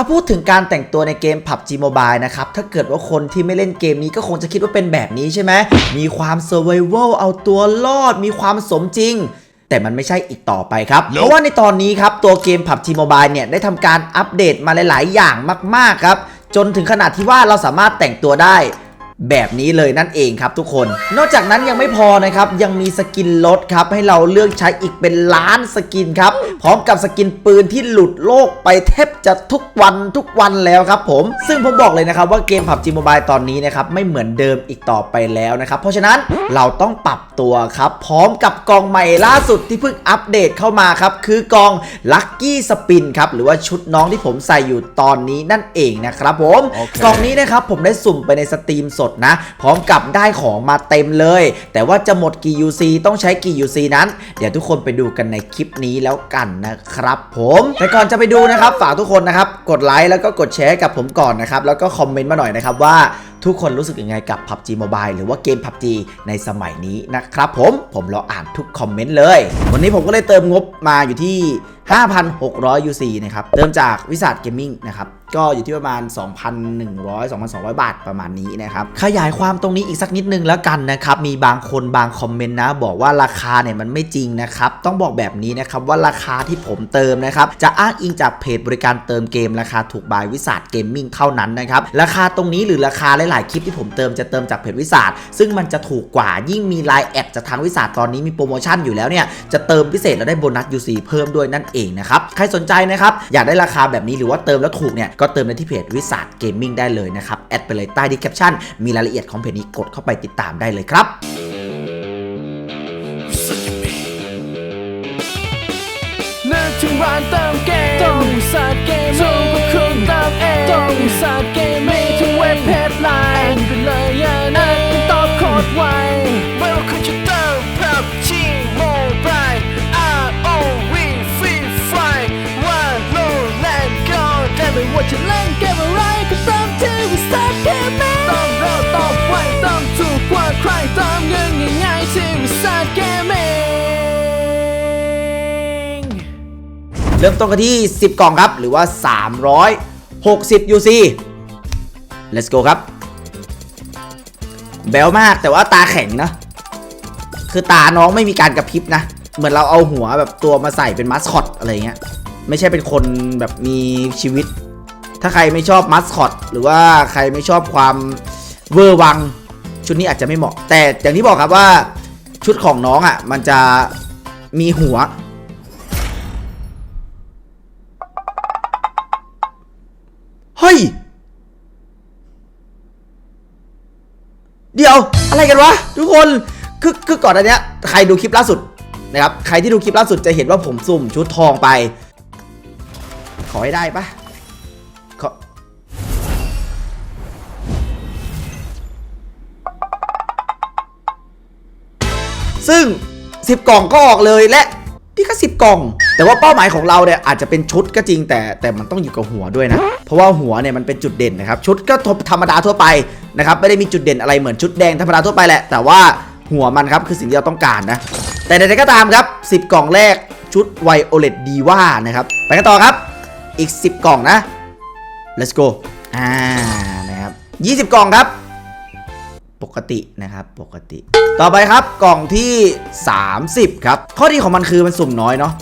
ถ้าพูดถึงการแต่งตัวในเกม PUBG Mobile นะครับ ถ้าเกิดว่าคนที่ไม่เล่นเกมนี้ก็คงจะคิดว่าเป็นแบบนี้ใช่ไหม มีความ Survival เอาตัวรอด มีความสมจริง แต่มันไม่ใช่อีกต่อไปครับ เพราะว่าในตอนนี้ครับ ตัวเกม PUBG Mobile เนี่ย ได้ทำการอัปเดตมาหลาย ๆ อย่างมาก ๆ ครับ จนถึงขนาดที่ว่าเราสามารถแต่งตัวได้ แบบนี้เลยนั่นเองครับทุกคน นอกจากนั้นยังไม่พอนะครับ ยังมีสกินลดครับ ให้เราเลือกใช้อีกเป็นล้านสกินครับ พร้อมกับสกินปืนที่หลุดโลกไปแทบจะทุกวันทุกวันแล้วครับผม ซึ่งผมบอกเลยนะครับว่าเกม PUBG Mobile ตอนนี้นะครับ ไม่เหมือนเดิมอีกต่อไปแล้วนะครับ เพราะฉะนั้นเราต้องปรับตัวครับ พร้อมกับกองใหม่ล่าสุดที่เพิ่งอัปเดตเข้ามาครับ คือกอง Lucky Spin ครับหรือว่าชุดน้องที่ผมใส่อยู่ตอนนี้นั่นเองนะครับผมโอเคกองนี้นะครับผมได้สุ่มไปในสตรีมสดนะ พร้อมกับได้ของมาเต็มเลย แต่ว่าจะหมดกี่ UC ต้องใช้กี่ UC นั้น เดี๋ยวทุกคนไปดูกันในคลิปนี้แล้วกันนะครับผมแต่ก่อนจะไปดูนะครับฝากทุกคนนะครับกดไลค์แล้วก็กดแชร์กับผมก่อนนะครับแล้วก็คอมเมนต์มาหน่อยนะครับว่าทุกคนรู้สึกยังไงกับ PUBG Mobile หรือว่าเกม PUBG ในสมัยนี้นะครับผมผมรออ่านทุกคอมเมนต์เลย วันนี้ผมก็เลยเติมงบมาอยู่ที่ 5,600 UC นะครับ เติมจากวิสัทเกมมิ่งนะครับ ก็อยู่ที่ประมาณ 2,100 2,200 บาทประมาณนี้นะครับ ขยายความตรงนี้อีกสักนิดนึงแล้วกันนะครับ มีบางคนบางคอมเมนต์นะ บอกว่าราคาเนี่ยมันไม่จริงนะครับ ต้องบอกแบบนี้นะครับว่าราคาที่ผมเติมนะครับ จะอ้างอิงจากเพจบริการเติมเกมราคาถูกบายวิสัทเกมมิ่งเท่านั้นนะครับ ราคาตรงนี้หรือราคาหลาย ๆ คลิปที่ผมเติมจะเติมจากเพจวิสัทซึ่งมันจะถูกกว่ายิ่งมีไลน์แอดจากทางวิสัทตอนนี้มีโปรโมชั่นอยู่แล้วเนี่ยจะเติมพิเศษแล้วได้โบนัส UC เพิ่มด้วยนั่นเองนะครับใครสนใจนะครับอยากได้ราคาแบบนี้หรือว่าเติมแล้วถูกเนี่ยก็เติมในที่เพจวิสัทเกมมิ่งได้เลยนะครับ แอดไปเลยใต้ดีแคปชั่น มีรายละเอียดของเพจนี้กดเข้าไปติดตามได้เลยครับนึกถึงร้านเติมเกมต้องสาเกมถูกก็คุณเติมเองต้องสาเกม ง่ายที่วิสาเกมมิ่งเริ่มต้นกันที่ 10 กล่องครับ หรือว่า 360 UC let's go ครับแบลมากแต่ว่าตาแข็งนะ คือตาน้องไม่มีการกระพริบนะ เหมือนเราเอาหัวแบบตัวมาใส่เป็นมัสคอตอะไรเงี้ย ไม่ใช่เป็นคนแบบมีชีวิต ถ้าใครไม่ชอบมัสคอตหรือว่าใครไม่ชอบความเวอร์วัง ชุดนี้อาจจะไม่เหมาะ แต่อย่างที่บอกครับว่าชุดของน้องอะ่ะ มันจะมีหัว เฮ้ย เดี๋ยวอะไรกันวะ ทุกคนคือคือก่อนอันเนี้ยใครดูคลิปล่าสุดนะครับ ใครที่ดูคลิปล่าสุดจะเห็นว่าผมสุ่มชุดทองไป ขอให้ได้ปะ ซึ่ง 10 กล่องก็ออกเลยและนี่ก็10 กล่อง แต่ว่าเป้าหมายของเราเนี่ยอาจจะเป็นชุดก็จริงแต่แต่มันต้องอยู่กับหัวด้วยนะ เพราะว่าหัวเนี่ยมันเป็นจุดเด่นนะครับชุดก็ธรรมดาทั่วไปนะครับไม่ได้มีจุดเด่นอะไรเหมือนชุดแดงธรรมดาทั่วไปแหละ แต่ว่าหัวมันครับคือสิ่งที่เราต้องการนะ แต่ใดๆก็ตามครับ 10 กล่องแรกชุดไวโอเลตดีว่านะครับไปกันต่อครับอีก 10 กล่องนะ let's go อ่านะครับ20 กล่องครับ ปกตินะครับปกติ ต่อไปครับกล่องที่ 30 ครับ ข้อดีของมันคือมันสุ่มน้อยเนาะ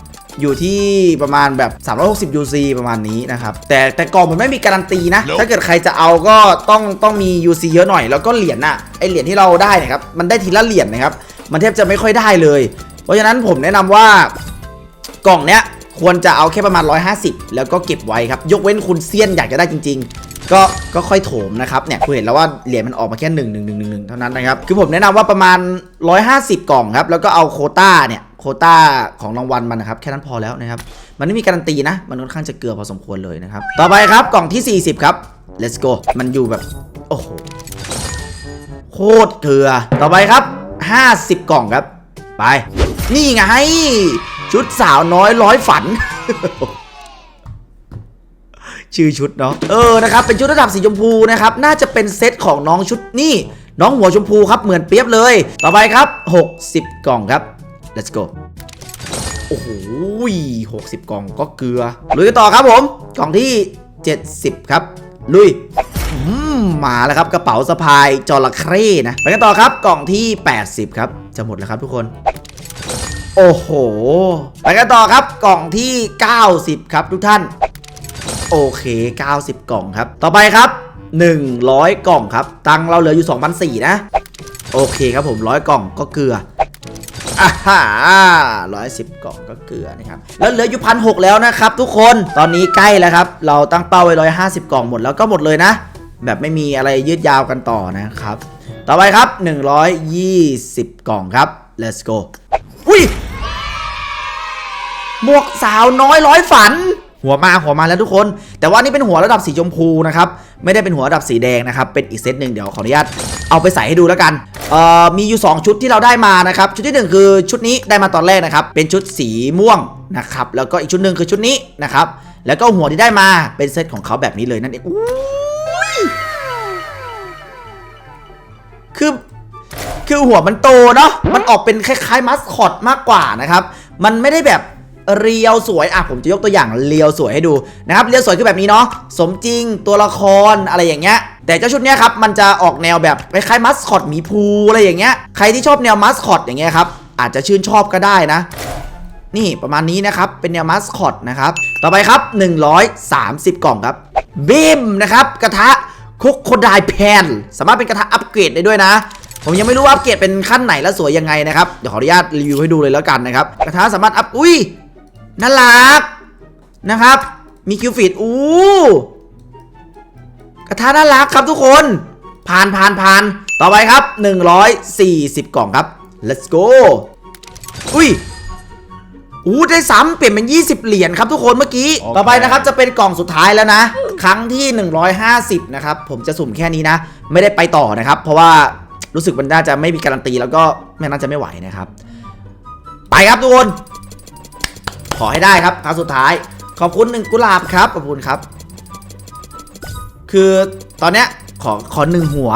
อยู่ที่ประมาณแบบ 360 UC ประมาณนี้นะครับ แต่แต่กล่องมันไม่มีการันตีนะ ถ้าเกิดใครจะเอาก็ต้องต้องมี UC เยอะหน่อย แล้วก็เหรียญน่ะไอเหรียญที่เราได้เนะครับ มันได้ทีละเหรียญนะครับ มันแทบจะไม่ค่อยได้เลย เพราะฉะนั้นผมแนะนำว่ากล่องเนี้ยควรจะเอาแค่ประมาณ 150 แล้วก็เก็บไว้ครับ ยกเว้นคุณเซียนอยากจะได้จริงๆ ก็ก็ค่อยโถมนะครับเนี่ยคุณเห็นแล้วว่าเหรียญมันออกมาแค่1 1 1 1 1เท่านั้นนะครับคือผมแนะนำว่าประมาณ 150 กล่องครับแล้วก็เอาโคต้าเนี่ยโคต้าของรางวัลมันนะครับแค่นั้นพอแล้วนะครับมันไม่มีการันตีนะ มันค่อนข้างจะเกลือพอสมควรเลยนะครับต่อไปครับกล่องที่ 40 ครับ let's go มันอยู่แบบโอ้โหโคตรเกลือต่อไปครับ 50 กล่องครับ ไป นี่ไง ชุดสาวน้อยร้อยฝัน ชื่อชุดเนาะเออนะครับเป็นชุดระดับสีชมพูนะครับน่าจะเป็นเซตของน้องชุดนี่น้องหัวชมพูครับเหมือนเปียบเลย ต่อไปครับ 60 กล่องครับ let's go โอ้โห60 กล่องก็เกลือ ลุยกันต่อครับผม กล่องที่ 70 ครับ ลุยมมาแล้วครับกระเป๋าสะพายจระเข้นะ ไปกันต่อครับกล่องที่ 80 ครับ จะหมดแล้วครับทุกคน โอ้โห ไปกันต่อครับกล่องที่ 90 ครับทุกท่าน โอเค 90 กล่องครับ ต่อไปครับ 100 กล่องครับ ตังเราเหลืออยู่2,004นะ โอเคครับผมร้อยกล่องก็เกลืออ่าฮ่าร้อยสิบกล่องก็เกลือนะครับ แล้วเหลืออยู่พันหกแล้วนะครับทุกคน ตอนนี้ใกล้แล้วครับ เราตั้งเป้าไว้ร้อยห้าสิบกล่องหมดแล้วก็หมดเลยนะ แบบไม่มีอะไรยืดยาวกันต่อนะครับ ต่อไปครับ120กล่องครับ let's go อุ้ยหมวกสาวน้อยร้อยฝัน หัวมาหัวมาแล้วทุกคน แต่ว่านี่เป็นหัวระดับสีชมพูนะครับไม่ได้เป็นหัวระดับสีแดงนะครับเป็นอีกเซตหนึ่งเดี๋ยวขออนุญาตเอาไปใส่ให้ดูแล้วกันเอ่อมีอยู่ 2 ชุดที่เราได้มานะครับชุดที่หนึ่งคือชุดนี้ได้มาตอนแรกนะครับเป็นชุดสีม่วงนะครับแล้วก็อีกชุดหนึ่งคือชุดนี้นะครับแล้วก็หัวที่ได้มาเป็นเซตของเขาแบบนี้เลยนั่นเองอุ้คือคือหัวมันโตเนาะมันออกเป็นคล้ายๆมัสคอตมากกว่านะครับมันไม่ได้แบบ เรียวสวยอะผมจะยกตัวอย่างเรียวสวยให้ดูนะครับเรียวสวยคือแบบนี้เนาะสมจริงตัวละครอะไรอย่างเงี้ยแต่เจ้าชุดเนี้ยครับ มันจะออกแนวแบบคล้ายมัสคอตหมีภูอะไรอย่างเงี้ย ใครที่ชอบแนวมัสคอตอย่างเงี้ยครับ อาจจะชื่นชอบก็ได้นะ นี่ประมาณนี้นะครับ เป็นแนวมัสคอตนะครับ ต่อไปครับ 130 กล่องครับบิมนะครับ กระทะคุกโคดายแพน สามารถเป็นกระทะอัปเกรดได้ด้วยนะ ผมยังไม่รู้ว่าอัปเกรดเป็นขั้นไหนและสวยยังไงนะครับ เดี๋ยวขออนุญาตรีวิวให้ดูเลยแล้วกันนะครับ กระทะสามารถอัพอุ้ย น่ารักนะครับ มีคิวฟิตอู้กระทะน่ารักครับทุกคน ผ่านผ่านผ่านต่อไปครับ 140 กล่องครับ let's go อุ้ยอู้ได้ซ้ำเปลี่ยนเป็น 20 เหรียญครับทุกคนเมื่อกี้โอเคต่อไปนะครับจะเป็นกล่องสุดท้ายแล้วนะ ครั้งที่ 150 นะครับ ผมจะสุ่มแค่นี้นะ ไม่ได้ไปต่อนะครับ เพราะว่ารู้สึกมันน่าจะไม่มีการันตีแล้วก็ไม่น่าจะไม่ไหวนะครับ ไปครับทุกคน ขอให้ได้ครับครั้งสุดท้าย ขอบคุณหนึ่งกุหลาบครับขอบคุณครับ คือตอนเนี้ยขอขอหนึ่งหัว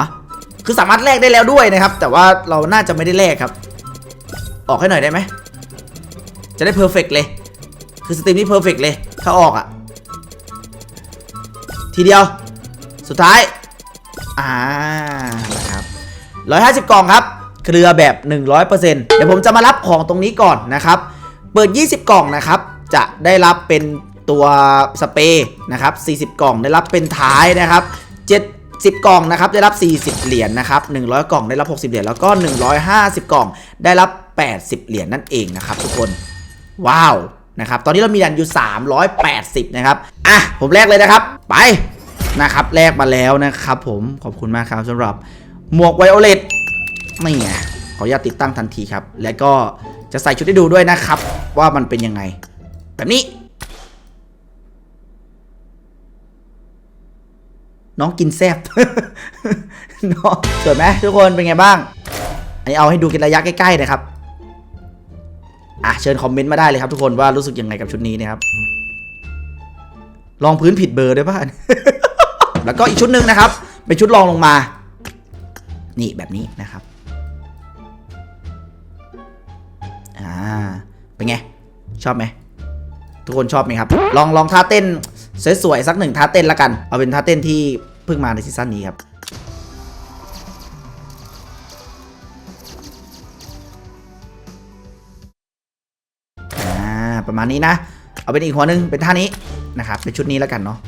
คือสามารถแลกได้แล้วด้วยนะครับ แต่ว่าเราน่าจะไม่ได้แลกครับ ออกให้หน่อยได้ไหมจะได้เพอร์เฟกเลย คือสตรีมนี้เพอร์เฟกเลย ถ้าออกอะ่ะทีเดียว สุดท้าย อ่านะครับ150 กล่องครับ เครือแบบ 100%เดี๋ยวผมจะมารับของตรงนี้ก่อนนะครับ เปิด 20 กล่องนะครับ จะได้รับเป็นตัวสเปรย์นะครับ 40 กล่องได้รับเป็นท้ายนะครับ 70 กล่องนะครับได้รับ 40 เหรียญนะครับ 100 กล่องได้รับ 60 เหรียญแล้วก็ 150 กล่องได้รับ 80 เหรียญนั่นเองนะครับ ทุกคน ว้าวนะครับตอนนี้เรามีดันอยู่ 380 นะครับ อะ ผมแลกเลยนะครับ ไปนะครับแลกมาแล้วนะครับผมขอบคุณมากครับสำหรับหมวกไวโอเลตไม่ไงขออนุญาตติดตั้งทันทีครับ และก็ จะใส่ชุดให้ดูด้วยนะครับ ว่ามันเป็นยังไง แบบนี้ น้องกินแซบน้องสวยไหมทุกคนเป็นไงบ้าง อันนี้เอาให้ดูกันระยะใกล้ๆนะครับอะเชิญคอมเมนต์มาได้เลยครับทุกคนว่ารู้สึกยังไงกับชุดนี้นะครับ ลองพื้นผิดเบอร์ด้วยป่ะ แล้วก็อีกชุดหนึ่งนะครับ เป็นชุดรองลงมา นี่แบบนี้นะครับ เป็นไง ชอบไหม ทุกคนชอบไหมครับ ลองลองท่าเต้น สวยๆ สักหนึ่งท่าเต้นละกัน เอาเป็นท่าเต้นที่เพิ่งมาในซีซั่นนี้ครับอ่าประมาณนี้นะ เอาเป็นอีกหัวหนึ่งเป็นท่านี้นะครับ เป็นชุดนี้แล้วกันเนาะ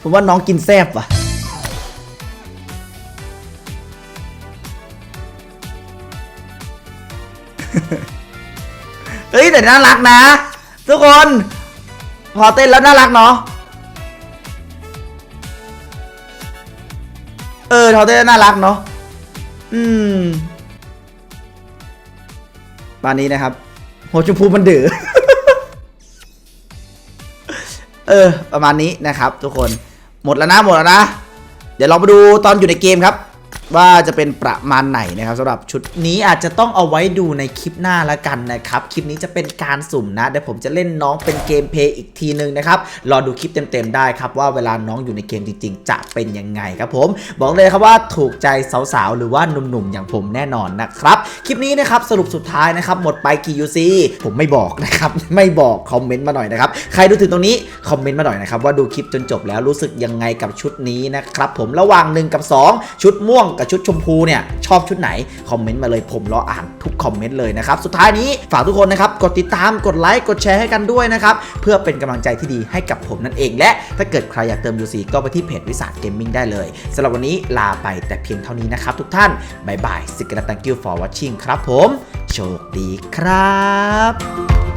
ผมว่าน้องกินแซบว่ะเฮ้ยแต่น่ารักนะ ทุกคน พอเต้นแล้วน่ารักเนาะเออพอเต้นแล้วน่ารักเนาะอืมปานนี้นะครับหัวชมพูมันดื้อเออ ประมาณนี้นะครับ ทุกคน หมดแล้วนะหมดแล้วนะ เดี๋ยวเราไปดูตอนอยู่ในเกมครับ ว่าจะเป็นประมาณไหนนะครับสำหรับชุดนี้อาจจะต้องเอาไว้ดูในคลิปหน้าละกันนะครับ คลิปนี้จะเป็นการสุ่มนะเดี๋ยวผมจะเล่นน้องเป็นเกมเพย์อีกทีนึงนะครับรอดูคลิปเต็มๆได้ครับว่าเวลาน้องอยู่ในเกมจริง ๆ จะเป็นยังไงครับผม บอกเลยครับว่าถูกใจสาวๆ หรือว่าหนุ่มๆอย่างผมแน่นอนนะครับ คลิปนี้นะครับสรุปสุดท้ายนะครับหมดไปกี่ UC ผมไม่บอกนะครับไม่บอกคอมเมนต์มาหน่อยนะครับใครดูถึงตรงนี้คอมเมนต์มาหน่อยนะครับว่าดูคลิปจนจบแล้วรู้สึกยังไงกับชุดนี้นะครับผมระหว่าง1กับ 2 ชุดม่วงกับชุดชมพูเนี่ยชอบชุดไหนคอมเมนต์มาเลยผมรออ่านทุกคอมเมนต์เลยนะครับสุดท้ายนี้ฝากทุกคนนะครับกดติดตามกดไลค์กดแชร์ให้กันด้วยนะครับเพื่อเป็นกำลังใจที่ดีให้กับผมนั่นเอง และถ้าเกิดใครอยากเติม UC ก็ไปที่เพจวิสาหเกมมิ่งได้เลยสำหรับวันนี้ลาไปแต่เพียงเท่านี้นะครับทุกท่านบายบายสิกระ thank you for watching ครับผมโชคดีครับ